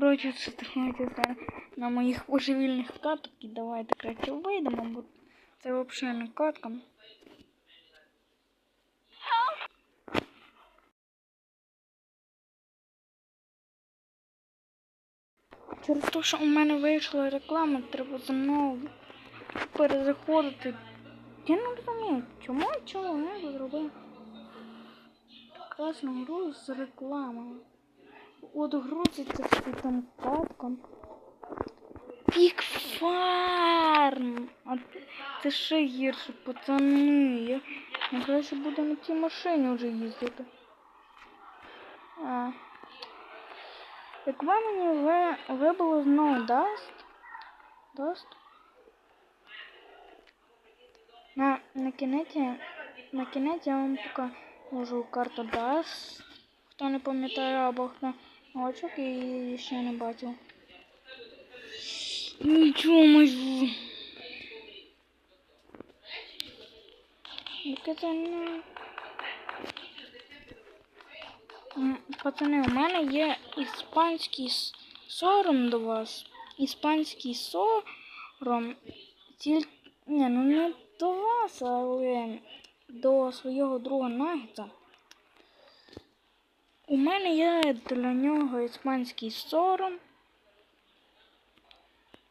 Коротше, це це на моїх божевільних каток і давайте краще вийдемо, бо це взагалі не катка. Через те, що у мене вийшла реклама, треба знову перезаходити. Я не розумію, чому чоловік зробив прекрасну гру з рекламою. От грузиться собі там катком. Пік фарм! А це ще гірше, пацани. Я, я краще буду на цій машині вже їздити. А. Якби мені ви, вибило знову даст. Даст. На, на кінець, на кінець я вам покажу карту даст. Хто не пам'ятає або хто очок і ще не бачив. Нічого можу. Не... М, Пацани, у мене є іспанський сором до вас. Іспанський сором. Тільки. Ні, ну не до вас, але до свого друга Нагіта. У мене є для нього іспанський сором.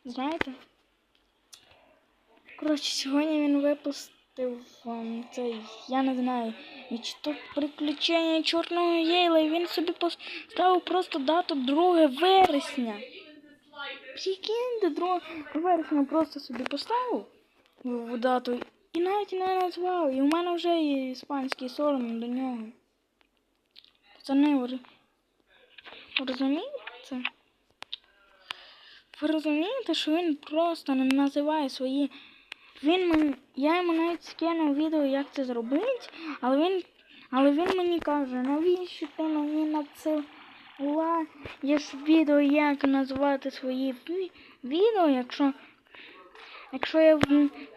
Знаєте? Коротше, сьогодні він випустив ем, цей, я не знаю, чи то приключення чорного єйла, і він собі поставив просто дату 2 вересня. Прикиньте, 2 вересня просто собі поставив в дату і навіть не назвав. І у мене вже є іспанський сором до нього. Ви ви розумієте? Ви розумієте, що він просто не називає свої. Він мені. Я йому навіть скинув відео, як це зробити, але він. Але він мені каже, навіщо ти мені надсила? Є ж відео, як назвати свої відео, якщо. Якщо я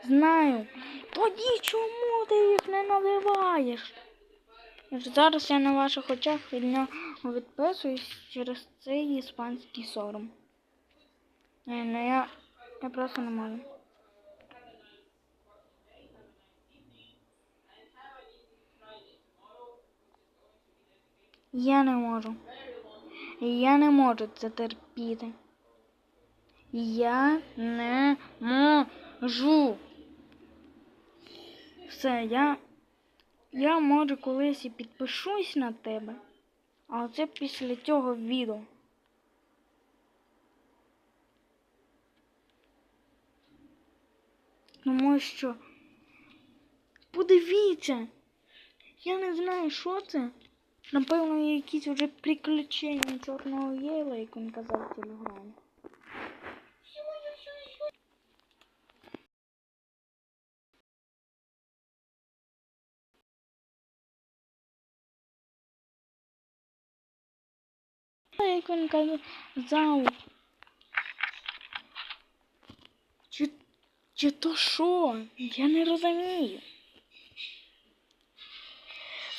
знаю, тоді чому ти їх не називаєш? Зараз я на ваших очах від нього відписуюсь через цей іспанський сором. Ні, ну я, я просто не можу. Я не можу. Я не можу це терпіти. Я не можу. Все, я. Я може колись і підпишусь на тебе, але це після цього відео. Тому що подивіться, я не знаю, що це. Напевно, якісь вже приключення чорного єла, як він казав телеграмі. Як він казав. Чи, чи то що? Я не розумію.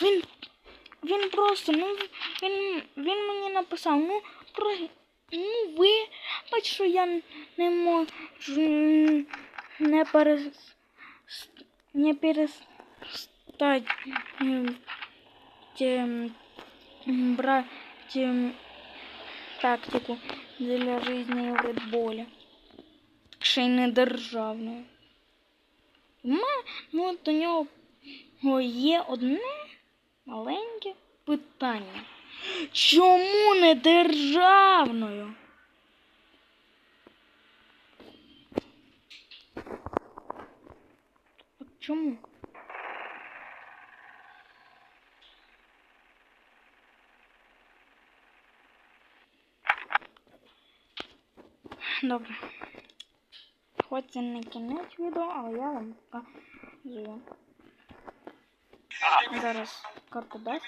Він, він просто, ну, він, він мені написав, ну, про, ну, ви, бач, що я не можу не перес, не перестать м, тактику для жизни в Bull. Ще й не державною. У ну, до нього є одне маленьке питання. Чому не державною? Чому? Добре. Хоч це не кінець відео, але я вам покажу. Зараз карту дасть.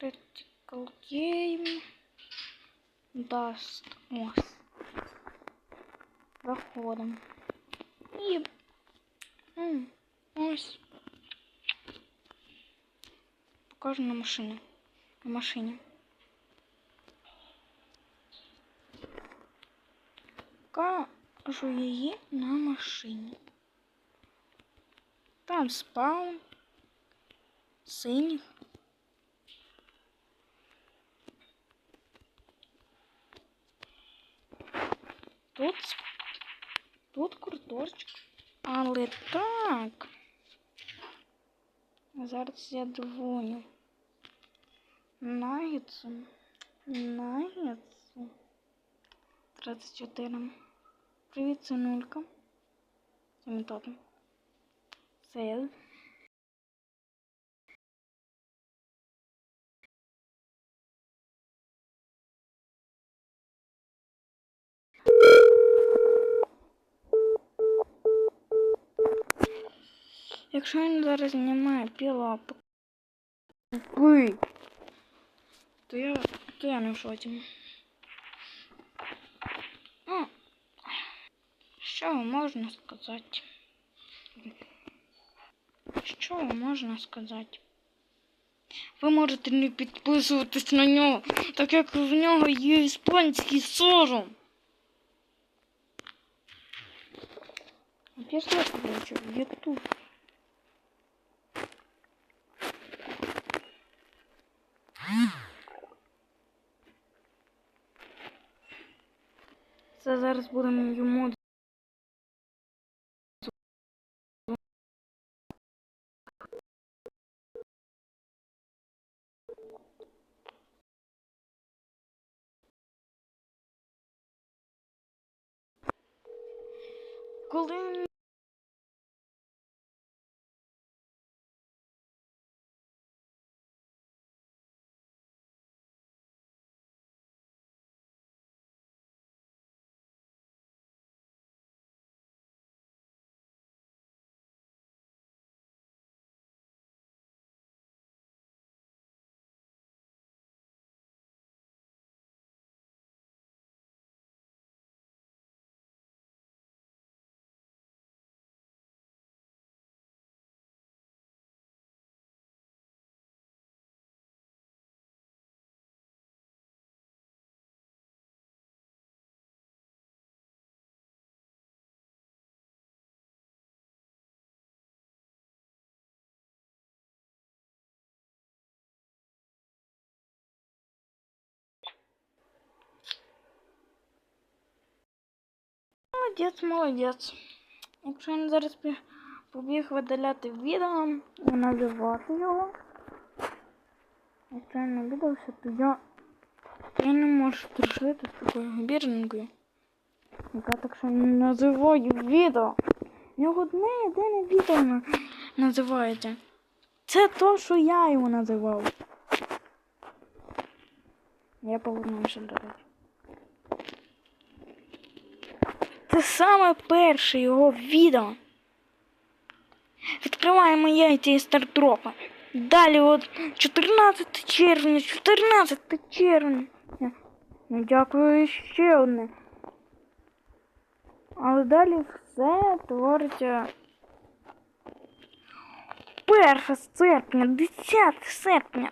Critical Game даст. Ось. Заходимо. І м, ось. покажу на машині. На машині. Покажу її на машині. Там спаун. Синіх. Тут, с- тут курточок. Але так. Зараз я дзвоню. Нагіцу. Нагіцу. 34. Привіт, синулька. Це мій тато. Якщо він зараз знімає пілапок, Пий. то я, то я не в шоці. Ну, що можна сказати? Що можна сказати? Ви можете не підписуватись на нього, так як в нього є іспанський сором. Пішли, короче, в Ютуб. Це зараз будемо йому. Коли Молодець, молодець. Якщо він зараз побіг видаляти відео і називати його. Якщо я не видався, то я, я не можу дружити з такою бірненькою. Яка так що не називає відео. В нього одне єдине відео на- називається. Це то, що я його називав. Я повернувся до речі. Саме перше його відео. Відкриваємо яйця із стартропа. Далі от 14 червня, 14 червня. Ну, дякую ще одне. Але далі все твориться. 1 серпня, 10 серпня.